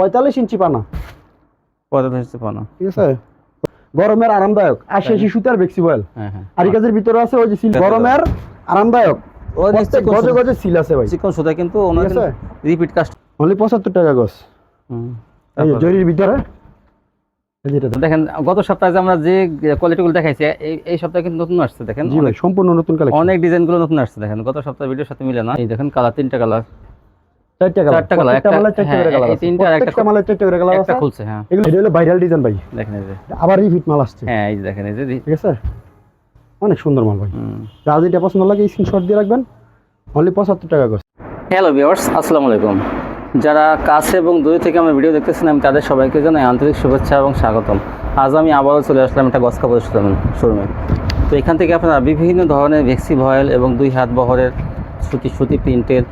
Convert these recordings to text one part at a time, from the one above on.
পঁয়তাল্লিশ ইঞ্চি পানা। পঁয়তাল্লিশ ইঞ্চি পানা। ঠিক আছে? গরমের আরামদায়ক। আশি আশি সুতার বেক্সিবয়েল হ্যাঁ হ্যাঁ। আর এই কাজের ভিতরে আছে ওই যে সিল গরমের আরামদায়ক। গজে গজে সিল আছে ভাই। চিকন সুতা কিন্তু? রিপিট কাস্ট অনলি পঁচাত্তর টাকা এই জরির ভিতরে। দেখেন। গত সপ্তাহে আমরা যে কোয়ালিটিগুলো দেখাইছি এই সপ্তাহে কিন্তু নতুন আসছে দেখেন। সম্পূর্ণ নতুন অনেক ডিজাইনগুলো নতুন আসছে দেখেন। গত সপ্তাহে ভিডিওর সাথে মিলে না। এই দেখেন কালার তিনটা কালার। চারটা কালার। চারটা colour, একটা- মালের চারটা হ্যাঁ, করে কালার আছে। তিনটা একটা প্রত্যেকটা চারটা করে কালার একটা খুলছে হ্যাঁ। এগুলো এটা হলো ভাইরাল ডিজাইন ভাই। দেখেন এই যে। আবার রিপিট মাল আসছে। হ্যাঁ এই যে দেখেন এই যে ঠিক আছে? অনেক সুন্দর মাল ভাই। যেটা পছন্দ লাগে স্ক্রিনশট দিয়ে রাখবেন। অনলি পঁচাত্তর টাকা গছ হ্যালো ভিউয়ার্স আসসালামু আলাইকুম। যারা কাছে এবং দূরে থেকে আমার ভিডিও দেখতেছেন আমি তাদের সবাইকে জানাই আন্তরিক শুভেচ্ছা এবং স্বাগতম। আজ আমি আবারও চলে আসলাম একটা গস কাপড়ের শোরুমে শোরুমে। তো এখান থেকে আপনারা বিভিন্ন ধরনের ভেক্সি ভয়েল এবং দুই হাত বহরের সুতি সুতি প্রিন্টের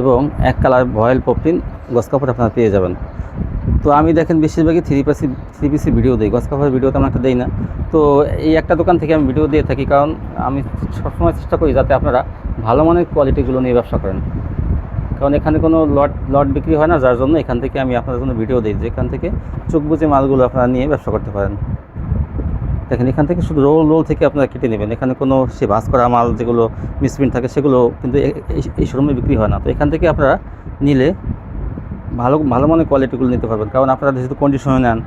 এবং এক কালার ভয়েল পপিন গস কাপড় আপনারা পেয়ে যাবেন। তো আমি দেখেন বেশিরভাগই three PC three PC video দিই। গস কাপড়ের ভিডিও তেমন একটা দিই না। তো এই একটা দোকান থেকে আমি ভিডিও দিয়ে থাকি কারণ আমি সবসময় চেষ্টা করি যাতে আপনারা ভালো মানের কোয়ালিটিগুলো নিয়ে ব্যবসা করেন। কারণ এখানে কোনো লট লট বিক্রি হয় না, যার জন্য এখান থেকে আমি আপনাদের জন্য ভিডিও দিই। যে এখান থেকে চোখ বুঝে মালগুলো আপনারা নিয়ে ব্যবসা করতে পারেন। দেখেন, এখান থেকে শুধু রোল রোল থেকে আপনারা কেটে নেবেন। এখানে কোনো সে ভাস করা মাল যেগুলো মিসপ্রিন্ট থাকে, সেগুলো কিন্তু এই- এই শোরুমে বিক্রি হয় না। তো এখান থেকে আপনারা নিলে ভালো ভালো মানের কোয়ালিটিগুলো নিতে পারবেন। কারণ আপনারা যেহেতু কন্ডিশনে নেন,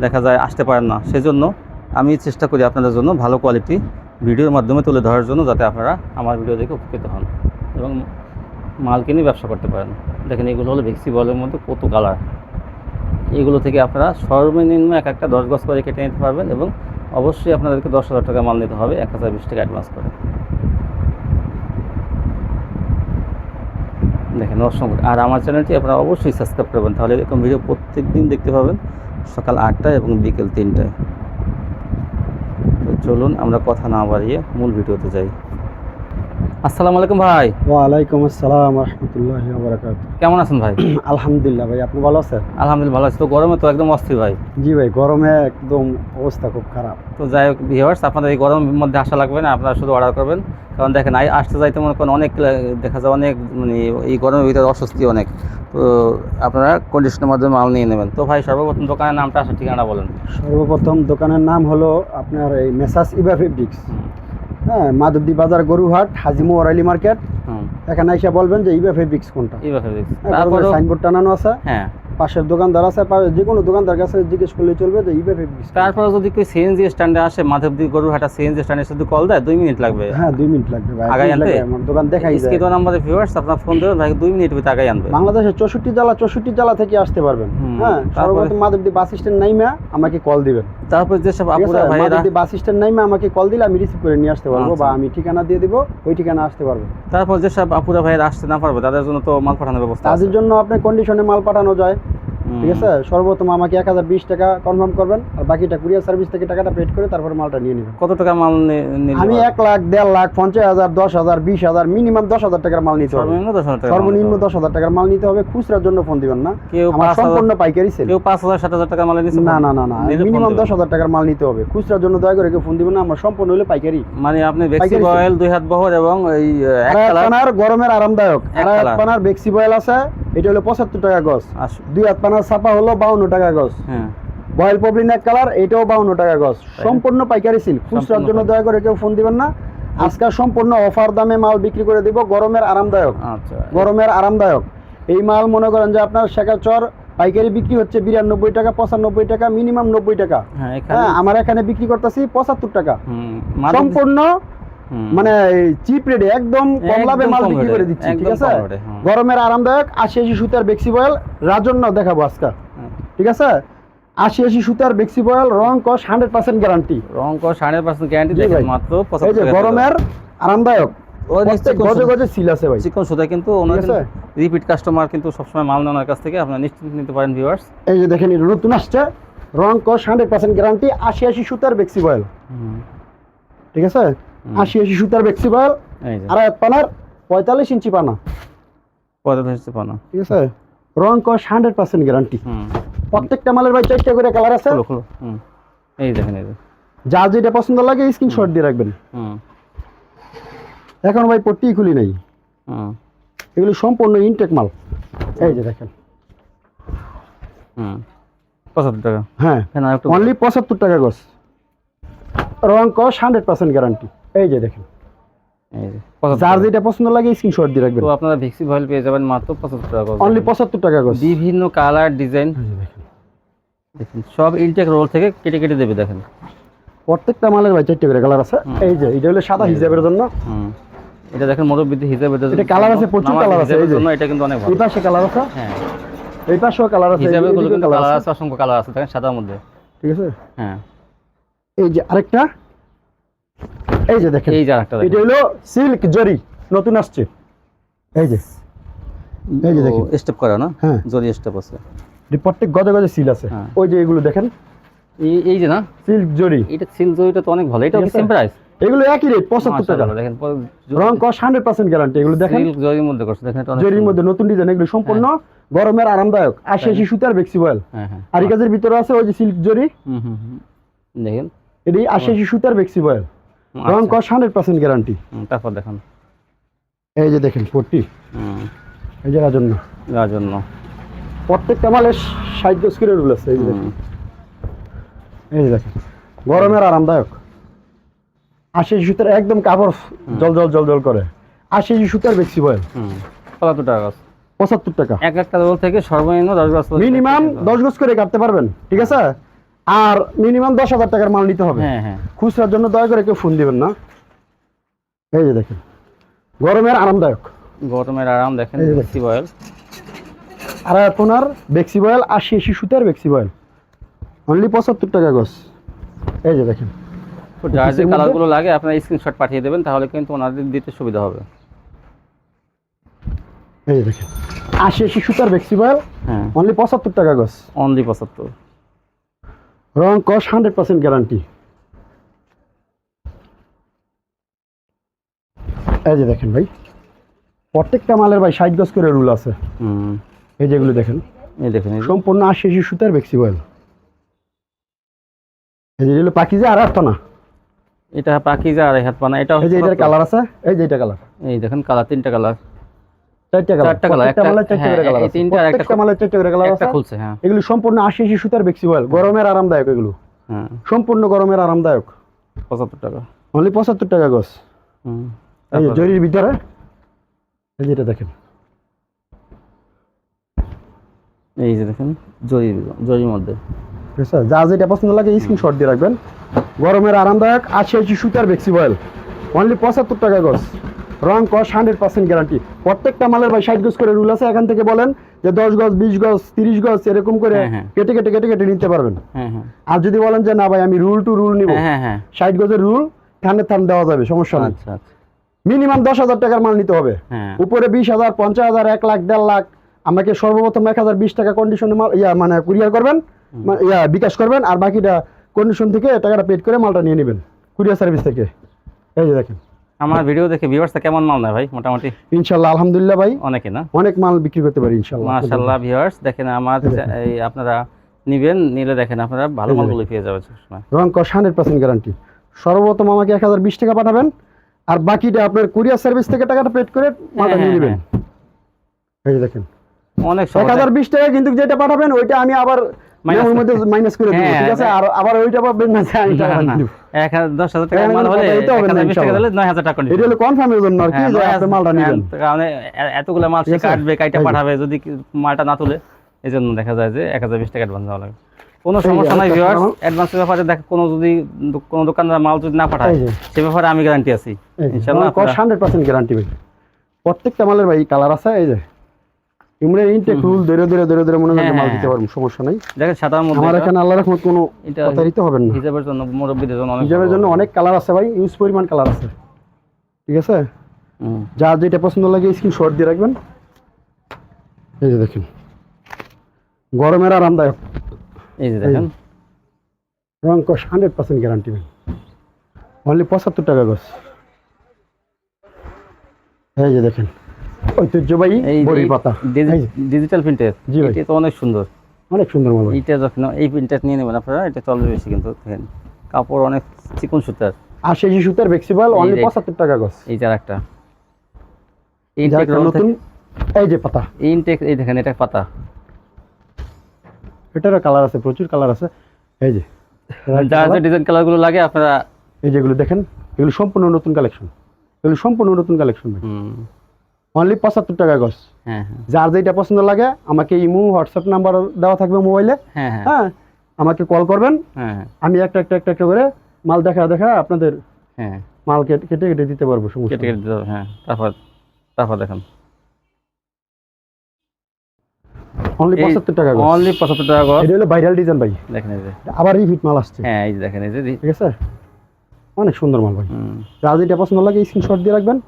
দেখা যায় আসতে পারেন না। সেজন্য আমি চেষ্টা করি আপনাদের জন্য ভালো কোয়ালিটি ভিডিওর মাধ্যমে তুলে ধরার জন্য, যাতে আপনারা আমার ভিডিও দেখে উপকৃত হন এবং মাল কিনে ব্যবসা করতে পারেন। দেখেন, এগুলো হলো ভেক্সি বলের মধ্যে কত কালার এগুলো থেকে আপনারা সর্বনিম্ন এক একটা দশ গজ করে কেটে নিতে পারবেন এবং অবশ্যই আপনাদেরকে দশ হাজার টাকা মাল নিতে হবে, এক হাজার বিশ টাকা অ্যাডভান্স করে। দেখেন, অসংখ্য। আর আমার চ্যানেলটি আপনারা অবশ্যই সাবস্ক্রাইব করবেন, তাহলে এরকম ভিডিও প্রত্যেক দিন দেখতে পাবেন, সকাল আটটায় এবং বিকেল তিনটায়। তো চলুন আমরা কথা না বাড়িয়ে মূল ভিডিওতে যাই। আসসালামু আলাইকুম ভাই। ওয়ালাইকুম আসসালাম রহমতুল্লাহ বারাকাত কেমন আছেন ভাই? আলহামদুলিল্লাহ ভাই আপনি ভালো আছেন? আলহামদুলিল্লাহ ভালো আছি। তো গরমে তো একদম অস্থির ভাই। জি ভাই গরমে একদম অবস্থা খুব খারাপ। তো যাই হোক ভিউয়ার্স আপনাদের এই গরমের মধ্যে আসা লাগবে না আপনারা শুধু অর্ডার করবেন। কারণ দেখেন আই আসতে যাইতে মনে করেন অনেক দেখা যায় অনেক মানে এই গরমের ভিতরে অস্বস্তি অনেক। তো আপনারা কন্ডিশনের মাধ্যমে মাল নিয়ে নেবেন। তো ভাই সর্বপ্রথম দোকানের নামটা আসার ঠিকানা বলেন। সর্বপ্রথম দোকানের নাম হলো আপনার এই মেসাস ইবা ফেব্রিক্স হ্যাঁ মাধবদী বাজার গরুহাট হাজিমো ওরাইলি মার্কেট। হুম। এখানে এসে বলবেন যে ইবা ফেব্রিক্স কোনটা। ইবা ফেব্রিক্স। তারপরে সাইনবোর্ড টানানো আছে। হ্যাঁ। পাশের দোকানদার আছে যে কোনো দোকানদার কাছে জিজ্ঞেস করলে চলবে যে ইবা তারপরে যদি কেউ সিএনজি স্ট্যান্ডে আসে মাধবদী গরুহাটা সিএনজি স্ট্যান্ডে শুধু কল দেয় দুই মিনিট লাগবে হ্যাঁ দুই মিনিট লাগবে ভাই আগাই আনতে? আমার দোকান দেখাই যায় স্কিটো নাম্বারে ভিউয়ার্স আপনার ফোন দেবেন ভাই দুই মিনিট ভিতরে আগাই আনবে বাংলাদেশের চৌষট্টি জেলা চৌষট্টি জেলা থেকে আসতে পারবেন হ্যাঁ তারপরে? সর্বপ্রথম মাধবদী বাস স্ট্যান্ড নাইমা আমাকে কল দিবেন তারপর যেসব আপুরা আছে ভাইয়েরা মাধবদী বাস স্ট্যান্ড নাইমা আমাকে কল দিলে আমি রিসিভ করে নিয়ে আসতে পারব আচ্ছা। বা আমি ঠিকানা দিয়ে দিব ওই ঠিকানা আসতে পারবে তারপর যেসব আপুরা ভাইয়েরা আসতে না পারবে তাদের জন্য তো মাল পাঠানোর ব্যবস্থা আছে তাদের জন্য আপনার কন্ডিশনে মাল পাঠানো যায়। ঠিক আছে? সর্বপ্রথম আমাকে এক হাজার বিশ টাকা কনফার্ম করবেন আর বাকিটা কুরিয়ার সার্ভিস থেকে টাকাটা পেড করে তারপরে মালটা নিয়ে নেবেন। কত টাকা মাল আমি এক লাখ দেড় লাখ পঞ্চাশ হাজার দশ হাজার বিশ হাজার মিনিমাম দশ হাজার টাকার মাল নিতে হবে। সর্বনিম্ন দশ হাজার টাকার মাল নিতে হবে। খুচরার জন্য ফোন দিবেন না। কেউ সম্পূর্ণ পাইকারি সেল কেউ পাঁচ হাজার সাত হাজার টাকা মাল নিচ্ছে না না না না মিনিমাম দশ হাজার টাকার মাল নিতে হবে। খুচরার জন্য দয়া করে কেউ ফোন দিবেন না আমার সম্পূর্ণ হলে পাইকারি। মানে আপনি বেক্সি। অয়েল দুই হাত বহর এবং এই গরমের আরামদায়ক। আর এক পানার বেক্সি বয়েল আছে এটা হলো পঁচাত্তর টাকা গজ। দুই হাত পানার ছাপা হলো বাউন্ন টাকা গজ। হ্যাঁ। বয়েল পবলিন এক কালার এটাও বাউন্ন টাকা গজ। সম্পূর্ণ পাইকারি সিল। খুচরার জন্য দয়া করে কেউ ফোন দিবেন না। আজকে সম্পূর্ণ অফার দামে মাল বিক্রি করে দিব। গরমের আরামদায়ক। আচ্ছা। গরমের আরামদায়ক। এই মাল মনে করেন যে আপনার শেখাচর পাইকারি বিক্রি হচ্ছে বিরানব্বই টাকা পঁচানব্বই টাকা মিনিমাম নব্বই টাকা। হ্যাঁ হ্যাঁ আমার এখানে বিক্রি করতেছি পঁচাত্তর টাকা। সম্পূর্ণ। মানে চিপ রেটে একদম কম লাভে মাল বিক্রি করে দিচ্ছি ঠিক আছে। গরমের আরামদায়ক আশি আশি সুতার বেক্সি বয়েল রাজন্য দেখাবো আজকে। ঠিক আছে? আশি আশি সুতার বেক্সি বয়েল রং কস হান্ড্রেড পার্সেন্ট গ্যারান্টি। রং কর সাড়ে পার্সেন্ট গ্যারান্টি দেখেন ভাই। মাত্র এই যে গরমের আরামদায়ক গজে গজে সিল আছে ভাই। চিকন সুতা কিন্তু ওনার রিপিট কাস্টমার কিন্তু সবসময় মাল নেওয়ার কাছ থেকে আপনার নিশ্চিত নিতে পারেন ভিউয়ার্স এই যে দেখেন এটা নতুন আসছে। রং কস হান্ড্রেড পার্সেন্ট গ্যারান্টি আশি আশি সুতার বেক্সি বয়েল। ঠিক আছে? আশি আশি সুতার বেক্সি বয়েল আর এক পানার পঁয়তাল্লিশ ইঞ্চি পানা। পঁয়তাল্লিশ ইঞ্চি পানা। ঠিক আছে? রং কস হান্ড্রেড পার্সেন্ট গ্যারান্টি। প্রত্যেকটা মালের ভাই চারটা করে কালার আছে। এই দেখেন এই যে। যেটা পছন্দ লাগে স্ক্রিনশট দিয়ে রাখবেন। হুম। এখন ভাই পট্টি খুলি নাই। এগুলো সম্পূর্ণ ইনটেক মাল। এই যে দেখেন। হুম। পঁচাত্তর টাকা। হ্যাঁ। অনলি পঁচাত্তর টাকা গজ রং কস হান্ড্রেড পার্সেন্ট গ্যারান্টি। এই যে দেখেন। এই যে, 75 যার যেটা পছন্দ লাগে স্ক্রিনশট দিয়ে রাখবেন। তো আপনারা ভিক্সি ভয়েল পেয়ে যাবেন মাত্র পঁচাত্তর টাকা অনলি পঁচাত্তর টাকা গজ। বিভিন্ন কালার ডিজাইন এই যে দেখেন। দেখুন সব ইনটেক রোল থেকে কেটে কেটে দেবে দেখেন। প্রত্যেকটা মালের ভাই চারটে করে কালার আছে। এই যে এটা হলো সাদা হিজাবের জন্য। এটা দেখেন মোরব্বিদ হিসাবে এটা আছে, প্রচুর আছে, এই জন্য এটা কিন্তু অনেক ভালো। এই পাশে কালার আছে। হ্যাঁ। এই পাশেও কালার আছে কালার কালার আছে। আছে? অসংখ্য কালার আছে দেখেন সাদার মধ্যে। ঠিক আছে? হ্যাঁ। এই যে আরেকটা। এই যে দেখেন এই যে এটা হলো সিল্ক জরি নতুন আসছে। এই যে এই যে দেখেন। স্টেপ করা না? হ্যাঁ। জরি স্টেপ আছে। প্রত্যেক গজে গজে সিল আছে। হ্যাঁ। ওই যে এগুলো দেখেন। এই এই যে না? সিল্ক জরি। এটা সিল জরিটা তো অনেক ভালো। এটা কি সেম প্রাইস এগুলো একই রেট পঁচাত্তর টাকা। দেখেন রং কস হান্ড্রেড পার্সেন্ট গ্যারান্টি এগুলো দেখেন। সিল্ক জরির মধ্যে দেখেন এটা অনেক জরির মধ্যে নতুন ডিজাইন এগুলো সম্পূর্ণ গরমের আরামদায়ক। আশি আশি সুতার বেক্সিবয়েল হ্যাঁ হ্যাঁ। আর কাজের ভিতরে আছে ওই যে সিল্ক জরি। হুম হুম। দেখেন। এটি আশি সুতার বেক্সিবয়েল রং আচ্ছা। কস হান্ড্রেড পার্সেন্ট গ্যারান্টি তারপর দেখেন। এই যে দেখেন পট্টি। এই জায়গার জন্য যার জন্য প্রত্যেকটা ষাট রুল আছে এই যে দেখেন। এই যে দেখেন। গরমের আরামদায়ক। আশি সুতার একদম কাপড় জল জল জল জল করে। আশি সুতার বেক্সিবয়েল হুম। পঁচাত্তর টাকা গাছ পঁচাত্তর টাকা। এক একটা রোল থেকে সর্বনিম্ন দশ গাছ মিনিমাম। দশ গজ করে কাটতে পারবেন। ঠিক আছে? আর মিনিমাম দশ হাজার টাকার মাল নিতে হবে। হ্যাঁ হ্যাঁ। খুচরার জন্য দয়া করে কেউ ফোন দিবেন না। এই যে দেখেন গরমের আরামদায়ক। গরমের আরাম দেখেন। বেশি বয়েল আর আপনার বেক্সিবয়েল আশি আশি সুতার বেক্সিবয়েল অনলি পঁচাত্তর টাকা গজ। এই যে দেখেন। যার যে কালারগুলো লাগে আপনার স্ক্রিনশট পাঠিয়ে দেবেন তাহলে কিন্তু ওনাদের দিতে সুবিধা হবে। এই যে দেখেন আশি আশি সুতার বেক্সিবয়েল হ্যাঁ। অনলি পঁচাত্তর টাকা গজ। অনলি পঁচাত্তর। রং কস হান্ড্রেড পার্সেন্ট গ্যারান্টি এই যে দেখেন ভাই প্রত্যেকটা মালের ভাই ষাট গজ করে রুল আছে। হুম। এই যেগুলো দেখেন। এই দেখেন সম্পূর্ণ আশি আশি সুতার বেক্সিবয়েল এই যে এগুলো পাখি যে আর একটা না এটা পাকিজা আর হাত পানা এটা এই যে এটার কালার আছে? এই যে এটা কালার। এই দেখেন কালার তিনটা কালার। এগুলো সম্পূর্ণ আশি আশি সুতার বেক্সিবয়েল গরমের আরামদায়ক এগুলো। হ্যাঁ। সম্পূর্ণ গরমের আরামদায়ক। পঁচাত্তর টাকা। অনলি পঁচাত্তর টাকা গছ। জরির ভিতরে দেখেন। এই যে দেখেন জরি জরির মধ্যে। যা যেটা পছন্দ লাগে স্ক্রিনশট দিয়ে রাখবেন। গরমের আরামদায়ক আশি আশি সুতার বেক্সিবয়েল অনলি পঁচাত্তর টাকা গছ। রং কস হান্ড্রেড পার্সেন্ট গ্যারান্টি। প্রত্যেকটা মালের ভাই ষাট গজ করে রুল আছে এখান থেকে বলেন যে দশ গজ বিশ গজ তিরিশ গজ এরকম করে হ্যাঁ, হ্যাঁ। কেটে কেটে কেটে কেটে নিতে পারবেন। হ্যাঁ আর যদি বলেন যে না ভাই আমি রুল টু রুল নিব ষাট গজের রুল থানে থান দেওয়া যাবে সমস্যা নেই। আচ্ছা আচ্ছা। মিনিমাম দশ হাজার টাকার মাল নিতে হবে। উপরে বিশ হাজার পঞ্চাশ হাজার এক লাখ দেড় লাখ আমাকে সর্বপ্রথম এক হাজার বিশ টাকা কন্ডিশনে মাল ইয়া মানে কুরিয়ার করবেন ইয়া বিকাশ করবেন আর বাকিটা কন্ডিশন থেকে টাকাটা পেড করে মালটা নিয়ে নেবেন কুরিয়ার সার্ভিস থেকে। এই যে দেখেন। আমার ভিডিও দেখে ভিউয়ার্সটা কেমন মাল নেয় ভাই মোটামুটি? ইনশাআল্লাহ আলহামদুলিল্লাহ ভাই। অনেকে না? অনেক মাল বিক্রি করতে পারি ইনশাআল্লাহ মাশাআল্লাহ ভিউয়ার্স দেখেন আমার এই আপনারা নিবেন নিলে দেখেন আপনারা ভালো মালগুলো মালগুলো পেয়ে যাবেন রং হান্ড্রেড পার্সেন্ট গ্যারান্টি সর্বপ্রথম আমাকে এক হাজার বিশ টাকা পাঠাবেন আর বাকিটা আপনার কুরিয়ার সার্ভিস থেকে টাকাটা পেড করে মালটা হ্যাঁ, নিয়ে নেবেন। হ্যাঁ, এই দেখেন। অনেক এক সহজ হাজার বিশ টাকা কিন্তু যেটা পাঠাবেন ওইটা আমি আবার মাইনাস করে দেবো হ্যাঁ, ঠিক আছে? আর আবার ওইটা পাবেন না আমি টাকা না, না। দিব। এক হাজার দশ হাজার টাকা হ্যাঁ, মাল হলে এক হাজার বিশ টাকা দিলে নয় হাজার টাকা এটা হলো কনফার্মের জন্য আর কি হ্যাঁ, যে আপনি মালটা হ্যাঁ, নেবেন। কারণ এতগুলো মাল সে কাটবে কাইটা পাঠাবে যদি মালটা না তুলে এই জন্য দেখা যায় যে এক হাজার বিশ টাকা অ্যাডভান্স দেওয়া লাগে। কোনো সমস্যা নাই ভিউয়ার্স। অ্যাডভান্সের ব্যাপারে দেখ কোনো যদি কোনো দোকানদার মাল যদি না পাঠায় সে ব্যাপারে আমি গ্যারান্টি আছি। ইনশাআল্লাহ আপনারা- হান্ড্রেড পার্সেন্ট গ্যারান্টি ভাই। প্রত্যেকটা মালের ভাই কালার আছে এই যে। ইমরে ইনটেক রুল ধরে ধরে ধরে ধরে মনে করেন হ্যাঁ, মাল হ্যাঁ, দিতে পারব সমস্যা নাই। দেখেন সাদার মধ্যে আমার এখানে আল্লাহ রহমত কোনো দিতে হবেন না। হিসাবের জন্য মুরব্বীদের জন্য অনেক হিজাবের জন্য অনেক কালার আছে ভাই ইউজ পরিমাণ কালার আছে। ঠিক আছে। যার যেটা পছন্দ লাগে স্ক্রিনশট দিয়ে রাখবেন। এই যে দেখেন। গরমের আরামদায়ক। এই যে দেখেন। রং কস হান্ড্রেড পার্সেন্ট গ্যারান্টি ভাই। অনলি পঁচাত্তর টাকা গছ এই যে দেখেন। ঐতিহ্যবাহী এই বড়ির পাতা। ডিজিটাল প্রিন্টের জি এটা তো অনেক সুন্দর। অনেক সুন্দর এইটা যখন এই প্রিন্টার নিয়ে নেবেন আপনারা এটা চলবে বেশি কিন্তু দেখেন। কাপড় অনেক চিকন সুতার। আর সেই যে সুতার বেক্সিবল অনলি যে- পঁচাত্তর টাকা এই যার একটা একটা নতুন এই যে পাতা। ইনটেক এই দেখেন এটা পাতা। এটারও কালার আছে প্রচুর কালার আছে। এই যে। যার যে ডিজাইন কালারগুলো লাগে আপনারা এই যেগুলো দেখেন এগুলো সম্পূর্ণ নতুন কালেকশন এগুলো সম্পূর্ণ নতুন কালেকশন হুম, অনলি পঁচাত্তর টাকা গজ হ্যাঁ হ্যাঁ। যার যেটা পছন্দ লাগে আমাকে ইমো হোয়াটসঅ্যাপ নাম্বার দেওয়া থাকবে মোবাইলে হ্যাঁ হ্যাঁ। আমাকে কল করবেন। আমি একটা একটা একটা একটা করে মাল দেখা দেখা আপনাদের মাল কেটে কেটে কেটে দিতে পারব সমস্যা কেটে কেটে দিতে হ্যাঁ। তারপর তারপর দেখেন। অনলি পঁচাত্তর টাকা গজ অনলি পঁচাত্তর টাকা গজ এটা হলো ভাইরাল ডিজাইন ভাই। দেখেন এই যে। আবার রিপিট মাল আসছে। হ্যাঁ এই যে দেখেন এই যে ঠিক আছে? অনেক সুন্দর মাল ভাই। যার যেটা পছন্দ লাগে স্ক্রিনশট দিয়ে রাখবেন।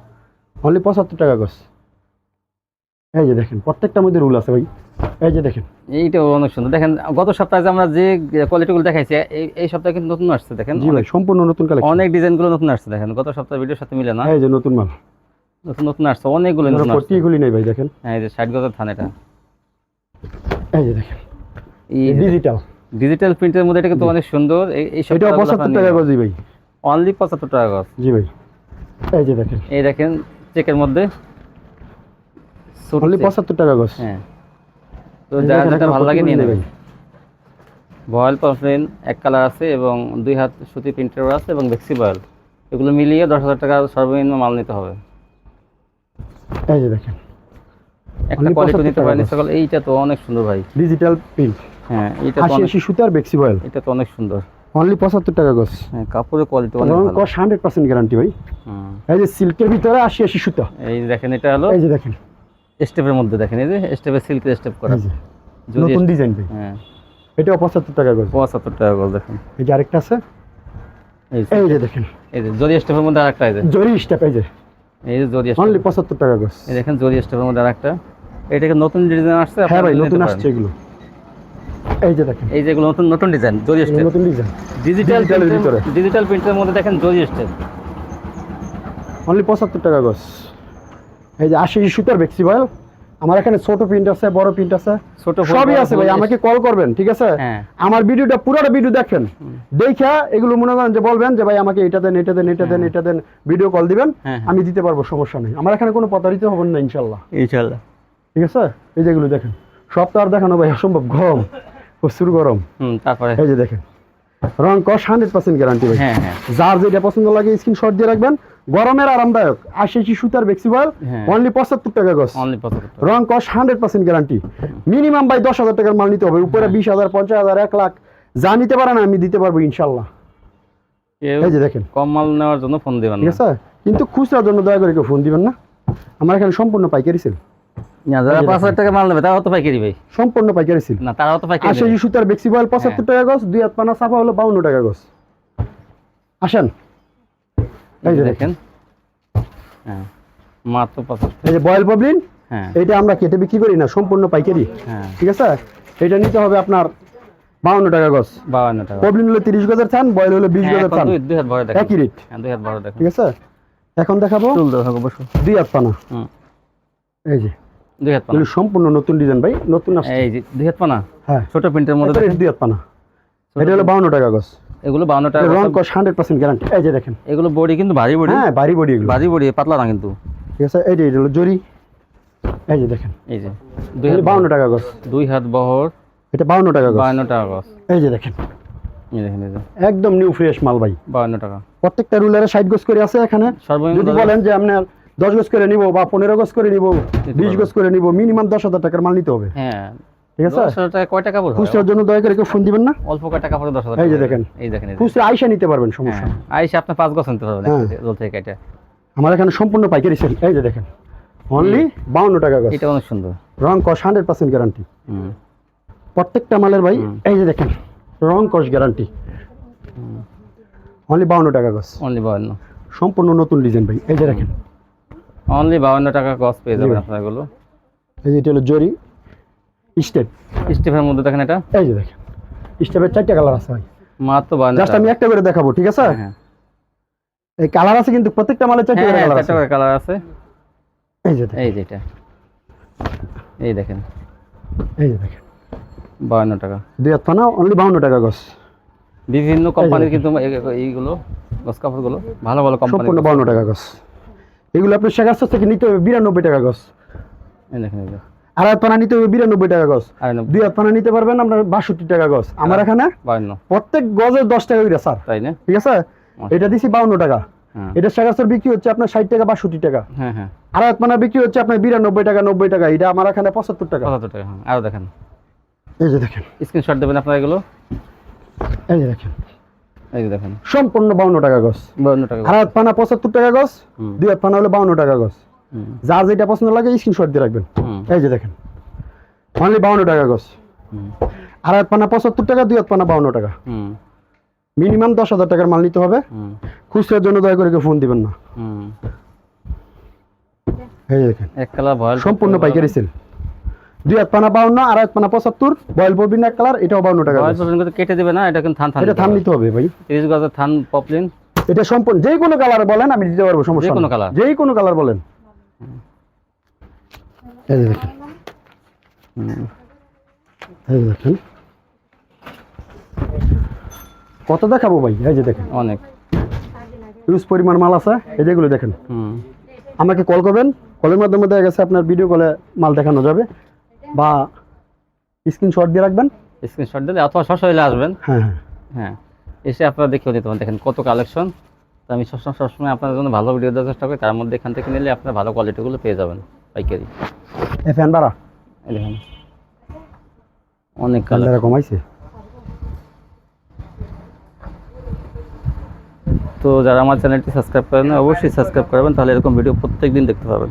অনলি পঁচাত্তর টাকা গজ এই যে দেখেন প্রত্যেকটার মধ্যে রুল আছে ভাই। এই যে দেখেন। এইটাও অনেক সুন্দর। দেখেন গত সপ্তাহে যে আমরা যে কোয়ালিটিগুলো দেখাইছি এই এই সপ্তাহে কিন্তু নতুন আসছে দেখেন। ভাই সম্পূর্ণ নতুন কালেকশন অনেক ডিজাইনগুলো নতুন আসছে দেখেন। গত সপ্তাহে ভিডিওর সাথে মিলে না? এই যে নতুন মাল। নতুন নতুন আসছে অনেকগুলো নতুন আসছে। ফোরটি এগুলি নেই ভাই দেখেন। হ্যাঁ এই যে ষাট গজের থান এটা। এই যে দেখেন। এই ডিজিটাল ডিজিটাল প্রিন্টের মধ্যে এটা কিন্তু অনেক সুন্দর। এই সব এটাও পঁচাত্তর টাকা গজি। ভাই। অনলি পঁচাত্তর টাকা গজ। জি ভাই। এই যে দেখেন। এই দেখেন চেকের মধ্যে। Only check। পঁচাত্তর টাকা গজ। হ্যাঁ। তো যার যেটা ভালো লাগে নিয়ে নেবেন। পারফেন এক কালার আছে এবং দুই হাত সুতি প্রিন্টারও আছে এবং বেক্সি বয়েল এগুলো মিলিয়ে দশ হাজার টাকা সর্বনিম্ন মাল নিতে হবে। এই যে দেখেন। একটা কোয়ালিটি নিতে পারেন। সকল এইটা তো অনেক সুন্দর ভাই। ডিজিটাল প্রিন্ট হ্যাঁ এইটা তো অনেক আশি সুতার বেক্সি বয়েল এটা তো অনেক সুন্দর। অনলি পঁচাত্তর টাকা গজ। হ্যাঁ কাপড়ের কোয়ালিটি অনেক ভালো। কস হান্ড্রেড পার্সেন্ট গ্যারান্টি ভাই। এই যে সিল্কের ভিতরে আশি আশি সুতা। এই দেখেন এটা হলো এই যে দেখেন। স্টেপের মধ্যে দেখেন এই যে স্টেপের সিল্কের স্টেপ করা। নতুন ডিজাইন হ্যাঁ। এটাও পঁচাত্তর টাকা গজ। পঁচাত্তর টাকা গজ দেখেন। এই যে আরেকটা আছে। এই যে দেখেন। এই যে জরি স্টেপের মধ্যে আরেকটা যে। জরি স্টেপ এই যে। এই যে জরি স্টেপ অনলি পঁচাত্তর টাকা গজ। এই দেখেন জরি স্টেপের মধ্যে আরেকটা। এটাকে নতুন ডিজাইন আসছে? হ্যাঁ ভাই নতুন আসছে এগুলো। এই যে দেখেন। এই যেগুলো নতুন নতুন ডিজাইন জরি স্টেপ নতুন ডিজাইন ডিজিটাল ডিজিটাল প্রিন্টের মধ্যে দেখেন জরি স্টেপ অনলি পঁচাত্তর টাকা গজ। এই যে আশি সুতার বেক্সি বয়েল। আমার এখানে ছোট প্রিন্ট আছে বড় প্রিন্ট আছে। ছোট সবই আছে ভাই আমাকে কল করবেন ঠিক আছে? হ্যাঁ। আমার ভিডিওটা পুরোটা ভিডিও দেখেন। দেখা এগুলো মনে করেন যে বলবেন যে ভাই আমাকে এটা দেন এটা দেন এটা দেন এটা দেন ভিডিও কল দিবেন। হ্যাঁ আমি দিতে পারব সমস্যা নেই। আমার এখানে কোনো প্রতারিত হবেন না ইনশাল্লাহ। ইনশাআল্লাহ ঠিক আছে? এই যেগুলো দেখেন। সব তো আর দেখানো ভাই অসম্ভব গরম। প্রচুর গরম। তারপরে? এই যে দেখেন। রং কস হান্ড্রেড পার্সেন্ট গ্যারান্টি ভাই। হ্যাঁ হ্যাঁ। যার যেটা পছন্দ লাগে স্ক্রিনশট দিয়ে রাখবেন। গরমের আরামদায়ক আশি সুতার বেক্সিবল হ্যাঁ। অনলি পঁচাত্তর টাকা অনলি রং কস হান্ড্রেড পার্সেন্ট গ্যারান্টি মিনিমাম ভাই দশ হাজার টাকার মাল নিতে হবে। উপরে হ্যাঁ। বিশ হাজার পঞ্চাশ হাজার এক লাখ। যা নিতে পারেন আমি দিতে পারব ইনশাল্লাহ। এই যে দেখেন। কম মাল নেওয়ার জন্য ফোন দিবেন ঠিক আছে? কিন্তু খুচরার জন্য দয়া করে কেউ ফোন দিবেন না। আমার এখানে সম্পূর্ণ পাইকারি সেল না, যারা পাঁচ হাজার টাকা মাল নেবে তারাও তো পাইকারি ভাই। সম্পূর্ণ পাইকারি সেল। না তারাও তো পাইকারি আশি নেবে। আশি সুতার পঁচাত্তর টাকা গজ দুই হাত পানা চাপা হলো বাউন্ন টাকা গজ আসেন। এই এই যে যে দেখেন। হ্যাঁ মাত্র পঁচাত্তর। এই যে বয়েল পবলিন হ্যাঁ। এটা আমরা কেটে বিক্রি করি না সম্পূর্ণ পাইকারি। হ্যাঁ। ঠিক আছে? এটা নিতে হবে আপনার বাউন্ন টাকা গজ বাউন্ন টাকা পবলিন হলো তিরিশ গজের চান বয়েল হলো বিশ গজের দুই- হাত ভরে দেখেন। একই রেট দুই হাত ভরে দেখেন। ঠিক আছে? এখন দেখাবো। চুল দেওয়া দুই হাত পানা। হুম। এই যে। দুই হাত পানা। সম্পূর্ণ নতুন ডিজাইন ভাই নতুন এই যে দুই হাত পানা? হ্যাঁ। ছোট প্রিন্টের মধ্যে দুই হাত পানা। এটা হলো বাউন্ন টাকা গজ। এগুলো বাউন্ন টাকা রং কস হান্ড্রেড পার্সেন্ট গ্যারান্টি এই যে দেখেন। এগুলো বডি কিন্তু ভারী বডি। হ্যাঁ বাড়ি বডি এগুলো। ভারী বডি পাতলা না কিন্তু। ঠিক আছে এই যে এটা হলো জরি। এই যে দেখেন। এই যে দুই হাত বাউন্ন টাকা গজ। দুই হাত বহর। এটা বাউন্ন টাকা গজ। বাউন্ন টাকা গজ। এই যে দেখেন। একদম নিউ ফ্রেশ মাল ভাই। বাউন্ন টাকা। প্রত্যেকটা রুলারে সাইড গজ করে আছে এখানে। যদি বলেন যে আপনার দশ গজ করে নিব বা পনেরো গজ করে নিব বিশ গজ করে নিব মিনিমাম দশ হাজার টাকার মাল নিতে হবে। হ্যাঁ। ঠিক আছে? টাকা কয় টাকা পড়বে? খুচরার জন্য দয়া করে কেউ ফোন দিবেন না? অল্প কয় টাকা পড়ে দশ এই যে দেখেন। এই দেখেন খুচরা আইসা নিতে পারবেন সমস্যা আপনি পাঁচ গছ নিতে পারবেন। থেকে এটা আমার এখানে সম্পূর্ণ পাইকারি সেল এই যে দেখেন। অনলি বাউন্ন টাকা গজ। এটা অনেক সুন্দর। রং কস হান্ড্রেড পার্সেন্ট গ্যারান্টি হুম। প্রত্যেকটা মালের ভাই এই যে দেখেন। রং কস গ্যারান্টি অনলি বাউন্ন টাকা অনলি সম্পূর্ণ নতুন ডিজাইন ভাই। এই যে দেখেন। অনলি বাউন্ন টাকা গছ পেয়ে যাবেন। আপনার এগুলো এই যে এটা হলো জরি স্টেপ। স্টেপের মধ্যে দেখেন এটা। এই যে দেখেন স্টেপের চারটা কালার আছে ভাই। মাত্র বাউন্ন জাস্ট আমি একটা করে দেখাবো ঠিক আছে? হ্যাঁ। এই কালার আছে কিন্তু প্রত্যেকটা মালের চারটা হ্যাঁ করে কালার চারটা আছে। করে কালার আছে। এই যে এই যে এটা। এই দেখেন। এই যে দেখেন। বাউন্ন টাকা। দুই হাত পানা অনলি বাউন্ন টাকা গজ বিভিন্ন কোম্পানির কিন্তু এইগুলো গছ কাপড়গুলো ভালো ভালো কোম্পানি সম্পূর্ণ বাউন্ন টাকা গজ এগুলো আপনি শেখার থেকে নিতে হবে বিরানব্বই টাকা গছ। আড়াই পানা নিতে হবে বিরানব্বই টাকা গছ। দুই হাত পানা নিতে পারবেন আপনার বাষট্টি টাকা গছ। আমার এখানে প্রত্যেক গজে দশ টাকা করে স্যার। তাই না? ঠিক আছে? এটা দিছি বাউন্ন টাকা। হ্যাঁ। এটা সাগাসের বিক্রি হচ্ছে আপনার ষাট টাকা বাষট্টি টাকা। হ্যাঁ হ্যাঁ। আর এক পানা বিক্রি হচ্ছে আপনার বিরানব্বই টাকা নব্বই টাকা। এটা আমার এখানে পঁচাত্তর টাকা। পঁচাত্তর টাকা হ্যাঁ। আরও দেখেন। এই যে দেখেন। স্ক্রিনশট দেবেন আপনার এগুলো? এই যে দেখেন। এই দেখেন। সম্পূর্ণ বাউন্ন টাকা টাকা আর এক পানা পঁচাত্তর টাকা হুম। দুই এক পানা হলে বাউন্ন টাকা হুম। যা যেটা পছন্দ লাগে স্ক্রিনশট দিয়ে রাখবেন। এই যে দেখেন অনলি বাউন্ন টাকা হুম। আর এক পানা পঁচাত্তর টাকা দুই এক পানা বাউন্ন টাকা। মিনিমাম দশ হাজার টাকার মাল নিতে হবে। খুচরার জন্য দয়া করে কেউ ফোন দিবেন না। এই দেখেন এক ভয়েল সম্পূর্ণ পাইকারি সেল দুই এক পানা বাউন্ন আর এক পানা পঁচাত্তর। বয়েল কালার এটাও বাউন্ন টাকা। কেটে দেবে না এটা কিন্তু থান থান এটা থাম নিতে হবে। ভাই। তিরিশ গজের থান পপলিন। এটা সম্পূর্ণ যে কোনো কালার বলেন আমি দিতে পারব সমস্যা কোনো? যেই কোনো কালার বলেন। এই দেখেন। এই দেখেন। কত দেখাবো ভাই? এই যে দেখেন। অনেক। ইউজ পরিমাণ মাল আছে এই যেগুলো দেখেন। হুম। আমাকে কল করবেন। কলের মাধ্যমে দেখা গেছে আপনার ভিডিও কলে মাল দেখানো যাবে। বা স্ক্রিনশট দিয়ে রাখবেন। স্ক্রিনশট দিলে অথবা সশরীরে আসবেন। হ্যাঁ হ্যাঁ। হ্যাঁ এসে আপনারা দেখেও নিতে পারেন। দেখেন কত কালেকশন তো আমি সবসময় সবসময় আপনার জন্য ভালো ভিডিও দেওয়ার চেষ্টা করি। তার মধ্যে এখান থেকে নিলে আপনার ভালো কোয়ালিটিগুলো পেয়ে যাবেন পাইকারি। এ ফ্যান বাড়া। দেখেন। অনেক কালার কমাইছে। তো যারা আমার চ্যানেলটি সাবস্ক্রাইব করেন অবশ্যই সাবস্ক্রাইব করবেন। তাহলে এরকম ভিডিও প্রত্যেক দিন দেখতে পাবেন।